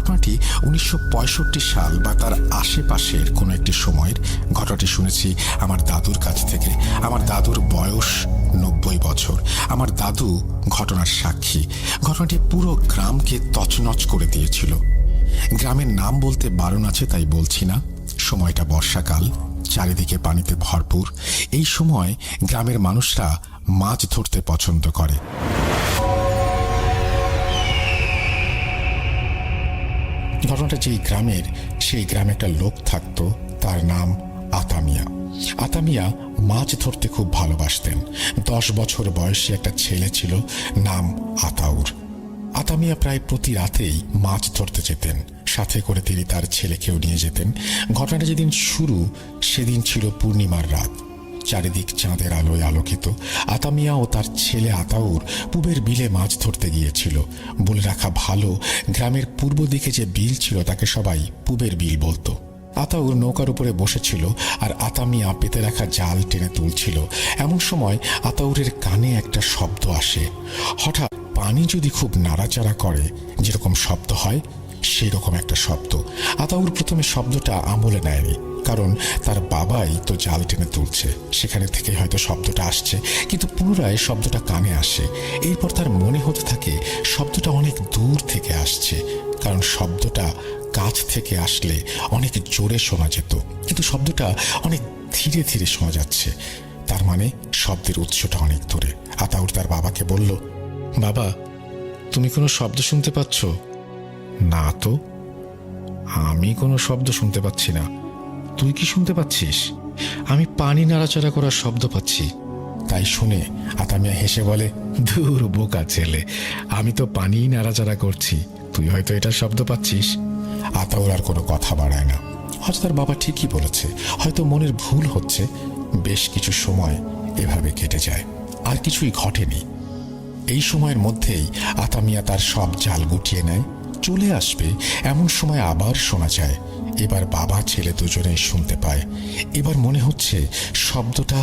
ঘটনাটি উনিশশো পঁয়ষট্টি সাল বা তার আশেপাশের কোনো একটি সময়ের ঘটনাটি শুনেছি। আমার দাদুর কাছ থেকে। আমার দাদুর বয়স নব্বই বছর। আমার দাদু ঘটনার সাক্ষী। ঘটনাটি পুরো গ্রামকে তছনছ করে দিয়েছিল। গ্রামের নাম বলতে বারণ আছে, তাই বলছি না। সময়টা বর্ষাকাল, চারিদিকে পানিতে ভরপুর। এই সময় গ্রামের মানুষরা মাছ ধরতে পছন্দ করে। ঘটনাটা যেই গ্রামের, সেই গ্রামে একটা লোক থাকতো, তার নাম আতামিয়া। আতামিয়া মাছ ধরতে খুব ভালোবাসতেন। দশ বছর বয়সী একটা ছেলে ছিল, নাম আতাউর। আতামিয়া প্রায় প্রতি রাতেই মাছ ধরতে যেতেন। সাথে করে তিনি তার ছেলেকেও নিয়ে যেতেন। ঘটনাটা যেদিন শুরু, সেদিন ছিল পূর্ণিমার রাত। চারিদিক চাঁদের আলোয় আলোকিত। আতামিয়া ও তার ছেলে আতাউর পূবের বিলে মাছ ধরতে গিয়েছিল। বলে রাখা ভালো, গ্রামের পূর্ব দিকে যে বিল ছিল তাকে সবাই পূবের বিল বলতো। আতাউর নৌকার উপরে বসেছিল আর আতামিয়া পেতে রাখা জাল টেনে তুলছিল। এমন সময় আতাউরের কানে একটা শব্দ আসে। হঠাৎ পানি যদি খুব নাড়াচাড়া করে, যেরকম শব্দ হয় সেই রকম একটা শব্দ। আতাউর প্রথমে শব্দটা আমলে নেয়নি, কারণ তার বাবাই তো জাল টেনে তুলছে। সেখানে থেকে হয়তো শব্দটা আসছে, কিন্তু পুনরায় শব্দটা কানে আসে। এরপর তার মনে হতে থাকে, শব্দটা অনেক দূর থেকে আসছে, কারণ শব্দটা কাছ থেকে আসলে অনেক জোরে শোনা যেত। কিন্তু শব্দটা অনেক ধীরে ধীরে শোনা যাচ্ছে। তার মানে শব্দের উৎসটা অনেক দূরে। আতাউর তার বাবাকে বলল, বাবা, তুমি কোনো শব্দ শুনতে পাচ্ছ? না তো? আমি কোনো শব্দ শুনতে পাচ্ছি না। তুই কি শুনতে পাচ্ছিস? আমি পানি নাড়াচাড়া করার শব্দ পাচ্ছি। তাই শুনে আতামিয়া হেসে বলে দূর বোকা ছেলে, আমি তো পানিই নাড়াচাড়া করছি। তুই হয়তো এটার শব্দ পাচ্ছিস? আতাউর আর কোনো কথা বাড়ায় না। হয়তো তার বাবা ঠিকই বলেছে, হয়তো মনের ভুল হচ্ছে। বেশ কিছু সময় এভাবে কেটে যায়, আর কিছুই ঘটেনি। এই সময়ের মধ্যেই আতামিয়া তার সব জাল গুটিয়ে নেয় চলে আসবে, এমন সময় আবার শোনা যায়, এবার বাবা ছেলে দুজনেই শুনতে পায়। এবার মনে হচ্ছে শব্দটা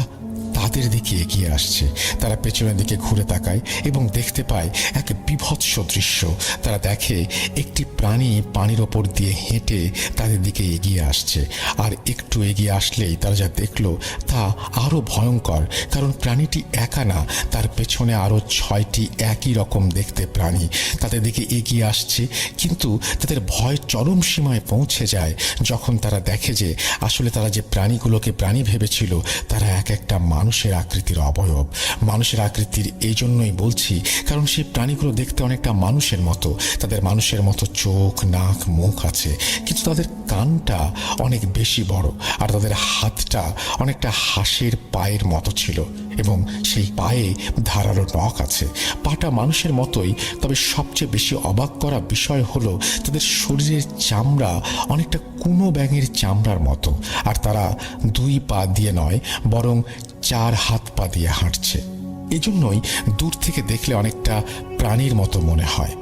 তাদের দিকে এগিয়ে আসছে। তারা পেছনের দিকে ঘুরে তাকায় এবং দেখতে পায় এক বিভৎস দৃশ্য। তারা দেখে একটি প্রাণী পানির ওপর দিয়ে হেঁটে তাদের দিকে এগিয়ে আসছে। আর একটু এগিয়ে আসলেই তারা যা দেখল তা আরও ভয়ঙ্কর, কারণ প্রাণীটি একা না, তার পেছনে আরও ছয়টি একই রকম দেখতে প্রাণী। তাদের দিকে এগিয়ে আসছে, কিন্তু তাদের ভয় চরম সীমায় পৌঁছে যায়। যখন তারা দেখে যে আসলে তারা যে প্রাণীগুলোকে প্রাণী ভেবেছিল, তারা এক একটা মানুষের আকৃতির অবয়ব, মানুষের আকৃতির এই জন্যই বলছি, কারণ সেই প্রাণীগুলো দেখতে অনেকটা মানুষের মতো। তাদের মানুষের মতো চোখ, নাক, মুখ আছে, কিন্তু তাদের কানটা অনেক বেশি বড়, আর তাদের হাতটা অনেকটা হাঁসের পায়ের মতো ছিল। এবং সেই পায়ে ধারালো নখ আছে। পাটা মানুষের মতোই, তবে সবচেয়ে বেশি অবাক করা বিষয় হলো তাদের শরীরের চামড়া অনেকটা কুনো ব্যাঙের চামড়ার মতো, আর তারা দুই পা দিয়ে নয়, বরং চার হাত পা দিয়ে হাঁটছে। এজন্যই দূর থেকে দেখলে অনেকটা প্রাণীর মতো মনে হয়।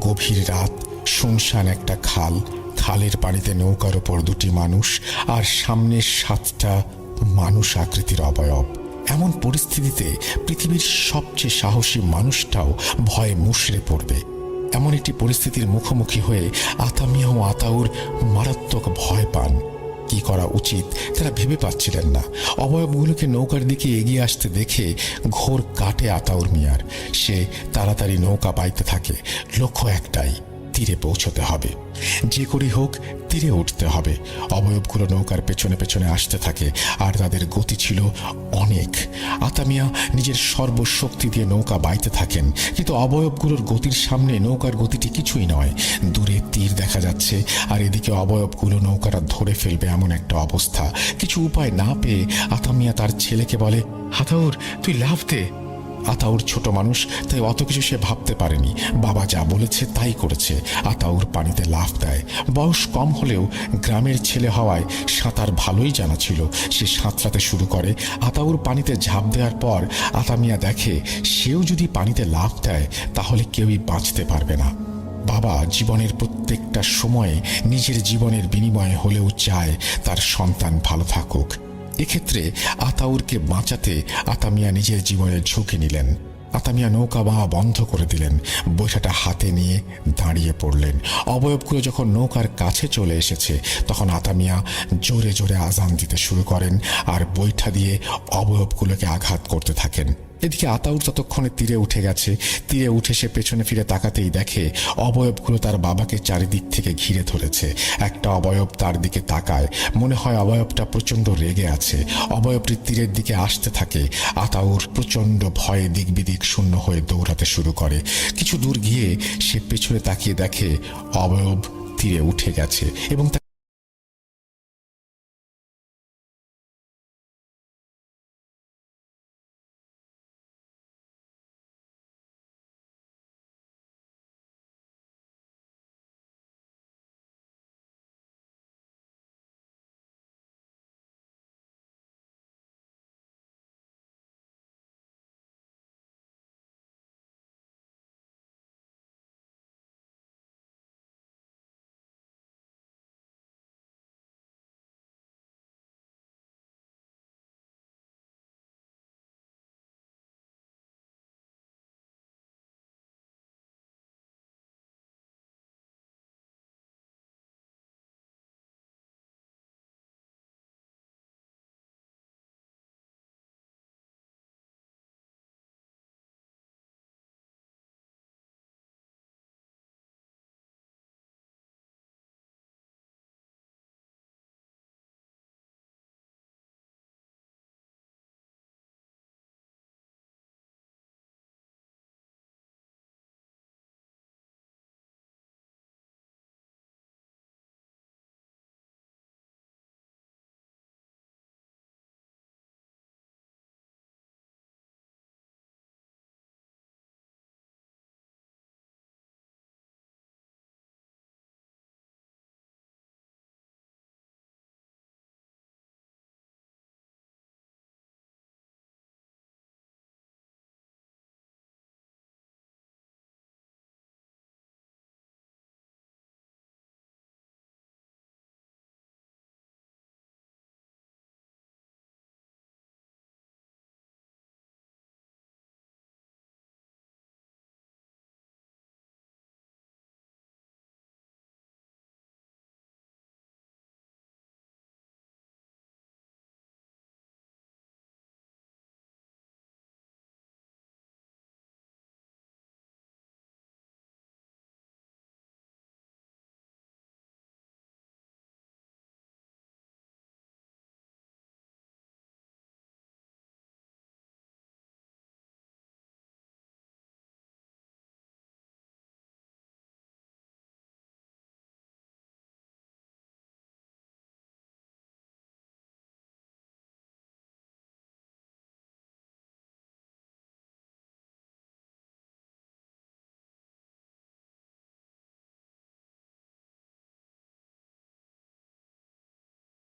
গভীর রাত, শুনশান একটা খাল, খালের পানিতে নৌকার ওপর দুটি মানুষ, আর সামনের সাতটা মানুষ আকৃতির অবয়ব। এমন পরিস্থিতিতে পৃথিবীর সবচেয়ে সাহসী মানুষটাও ভয়ে মুশড়ে পড়বে। এমন একটি পরিস্থিতির মুখোমুখি হয়ে আতামিয়া ও আতাউর মারাত্মক ভয় পান। কি করা উচিত তারা ভেবে পাচ্ছিলেন না। অবয়বগুলোকে নৌকার দিকে এগিয়ে আসতে দেখে ঘোর কাটে আতাউর মিয়ার। সে তাড়াতাড়ি নৌকা বাইতে থাকে। লক্ষ্য একটাই তীরে পৌঁছতে হবে। যে করেই হোক তীরে উঠতে হবে। অবয়বগুলো নৌকার পেছনে পেছনে আসতে থাকে, আর তাদের গতি ছিল অনেক। আতামিয়া নিজের সর্বশক্তি দিয়ে নৌকা বাইতে থাকেন, কিন্তু অবয়বগুলোর গতির সামনে নৌকার গতিটি কিছুই নয়। দূরে তীর দেখা যাচ্ছে, আর এদিকে অবয়বগুলো নৌকাটা ধরে ফেলবে এমন একটা অবস্থা। কিছু উপায় না পেয়ে আতামিয়া তার ছেলেকে বলে হাতাউর তুই লাভ দে। আতাউর ছোট মানুষ, তাই অত কিছু সে ভাবতে পারেনি। বাবা যা বলেছে তাই করেছে। আতাউর পানিতে লাফ দেয়। বয়স কম হলেও গ্রামের ছেলে হওয়ায় সাঁতার ভালোই জানা ছিল। সে সাঁতরাতে শুরু করে। আতাউর পানিতে ঝাঁপ দেওয়ার পর আতামিয়া দেখে, সেও যদি পানিতে লাফ দেয়, তাহলে কেউই বাঁচতে পারবে না। বাবা জীবনের প্রত্যেকটা সময়ে নিজের জীবনের বিনিময়ে হলেও চায় তার সন্তান ভালো থাকুক। এক্ষেত্রে আতাউরকে বাঁচাতে আতামিয়া নিজের জীবনের ঝুঁকি নিলেন। আতামিয়া নৌকা বাওয়া বন্ধ করে দিলেন। বৈশাটা হাতে নিয়ে দাঁড়িয়ে পড়লেন। অবয়বগুলো যখন নৌকার কাছে চলে এসেছে, তখন আতামিয়া জোরে জোরে আজান দিতে শুরু করেন আর বৈঠা দিয়ে অবয়বগুলোকে আঘাত করতে থাকেন। এদিকে আতাউর ততক্ষণে তীরে উঠে গেছে। তীরে উঠে সে পেছনে ফিরে তাকাতেই দেখে, অবয়বগুলো তার বাবাকে চারিদিক থেকে ঘিরে ধরেছে। একটা অবয়ব তার দিকে তাকায়। মনে হয় অবয়বটা প্রচণ্ড রেগে আছে। অবয়বটি তীরের দিকে আসতে থাকে। আতাউর প্রচণ্ড ভয়ে দিক বিদিক শূন্য হয়ে দৌড়াতে শুরু করে। কিছু দূর গিয়ে সে পেছনে তাকিয়ে দেখে, অবয়ব তীরে উঠে গেছে এবং